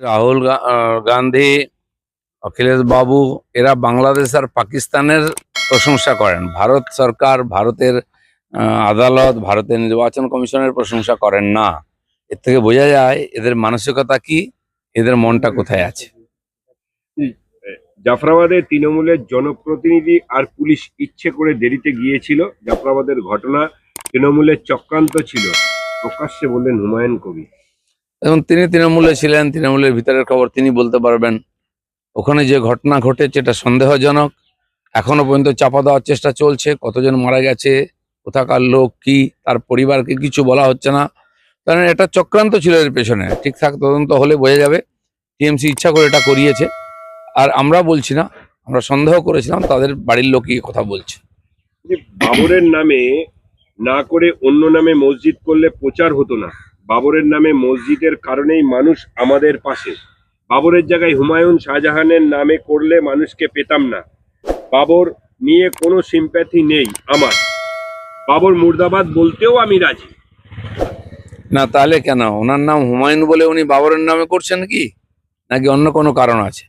রাহুল গান্ধী, অখিলেশ বাবু, এরা বাংলাদেশ আর পাকিস্তানের প্রশংসা করেন। ভারত সরকার, ভারতের আদালত, ভারতের নির্বাচন কমিশনের প্রশংসা করেন না। এর থেকে বোঝা যায়, এদের মানসিকতা কি, এদের মনটা কোথায় আছে? জাফরাবাদে তৃণমূলের জনপ্রতিনিধি আর পুলিশ ইচ্ছে করে দেরিতে গিয়েছিল। জাফরাবাদের ঘটনা তৃণমূলের চক্রান্ত ছিল। প্রকাশ্যে বললেন হুমায়ুন কবির। এবং তিনি তৃণমূলে ছিলেন, তৃণমূলের ভিতরের খবর তিনি বলতে পারবেন। ওখানে যে ঘটনা ঘটেছে এটা সন্দেহজনক। এখনও পর্যন্ত চাপা দেওয়ার চেষ্টা চলছে, কতজন মারা গেছে, কোথাকার লোক, কি, তার পরিবারকে কিছু বলা হচ্ছে না। কারণ এটা চক্রান্ত ছিল এর পেছনে, ঠিকঠাক তদন্ত হলে বোঝা যাবে। টিএমসি ইচ্ছা করে এটা করিয়েছে। আর আমরা বলছি না, আমরা সন্দেহ করেছিলাম, তাদের বাড়ির লোকই কথা বলছে। বাবরের নামে না করে অন্য নামে মসজিদ করলে প্রচার হতো না। বাবরের নামে মসজিদের কারণেই মানুষ আমাদের পাশে। বাবরের জায়গায় হুমায়ুন শাহজাহানের নামে করলে মানুষকে পেতাম না। বাবর নিয়ে কোনো সিম্প্যাথি নেই আমার। বাবর মুর্দাবাদ বলতেও আমি রাজি। না, তাহলে কেন? ওনার নাম হুমায়ুন বলে উনি বাবরের নামে করছেন কি? নাকি অন্য কোনো কারণ আছে?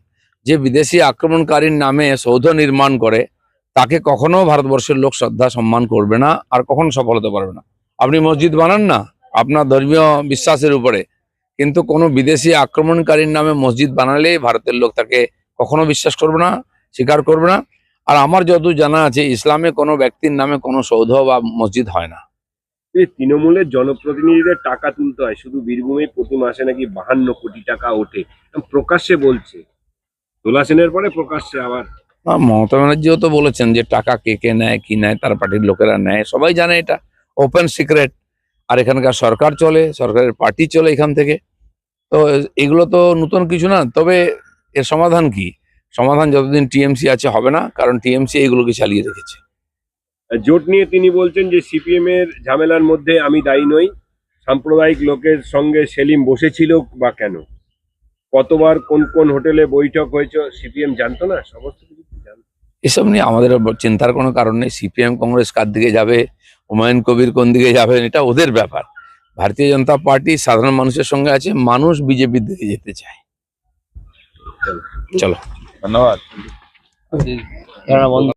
যে বিদেশি আক্রমণকারীর নামে সৌধ নির্মাণ করে, তাকে কখনো ভারতবর্ষের লোক শ্রদ্ধা, সম্মান করবে না, আর কখনো সফল হতে পারবে না। আপনি মসজিদ বানান না? আপনার ধর্মীয় বিশ্বাসের উপরে। কিন্তু কোনো বিদেশি আক্রমণকারীর নামে মসজিদ বানালে ভারতের লোক তাকে কখনো বিশ্বাস করবে না স্বীকার করবে না। আর আমার যতদূর জানা আছে ইসলামে কোনো ব্যক্তির নামে কোনো সৌধ বা মসজিদ হয় না। এই তৃণমূলের জনপ্রতিনিধিদের টাকা তুলতে হয়। শুধু বীরভূমে প্রতি মাসে নাকি বাহান্ন কোটি টাকা ওঠে। প্রকাশ্যে বলছে। দোলা সেনের পরে প্রকাশ্যে আবার। মমতা ব্যানার্জিও তো বলেছেন যে টাকা কে কে নেয় কি নেয় তার পার্টির লোকেরা নেয় সবাই জানে এটা। ওপেন সিক্রেট আর এখানকার সরকার চলে সরকারের পার্টি চলে এখান থেকে। তো এগুলো তো নতুন কিছু না তবে এর সমাধান কি? সমাধান যতদিন টিএমসি আছে হবে না কারণ টিএমসি এগুলোকে চালিয়ে রেখেছে। জোট নিয়ে তিনি বলছেন যে সিপিএম এর ঝামেলার মধ্যে আমি দায়ী নই সাম্প্রদায়িক লোকের সঙ্গে সেলিম বসেছিল বা কেন? কতবার কোন কোন হোটেলে বৈঠক হয়েছে সিপিএম জানতো না? সমস্ত কিছু এসব নিয়ে আমাদের চিন্তার কোনো কারণ নেই। সিপিএম কংগ্রেস কার দিকে যাবে? হুমায়ুন কবির কোন দিকে যাবেন এটা ওদের ব্যাপার। ভারতীয় জনতা পার্টি সাধারণ মানুষের সঙ্গে আছে মানুষ বিজেপির দিকে যেতে চায়। চলো। ধন্যবাদ।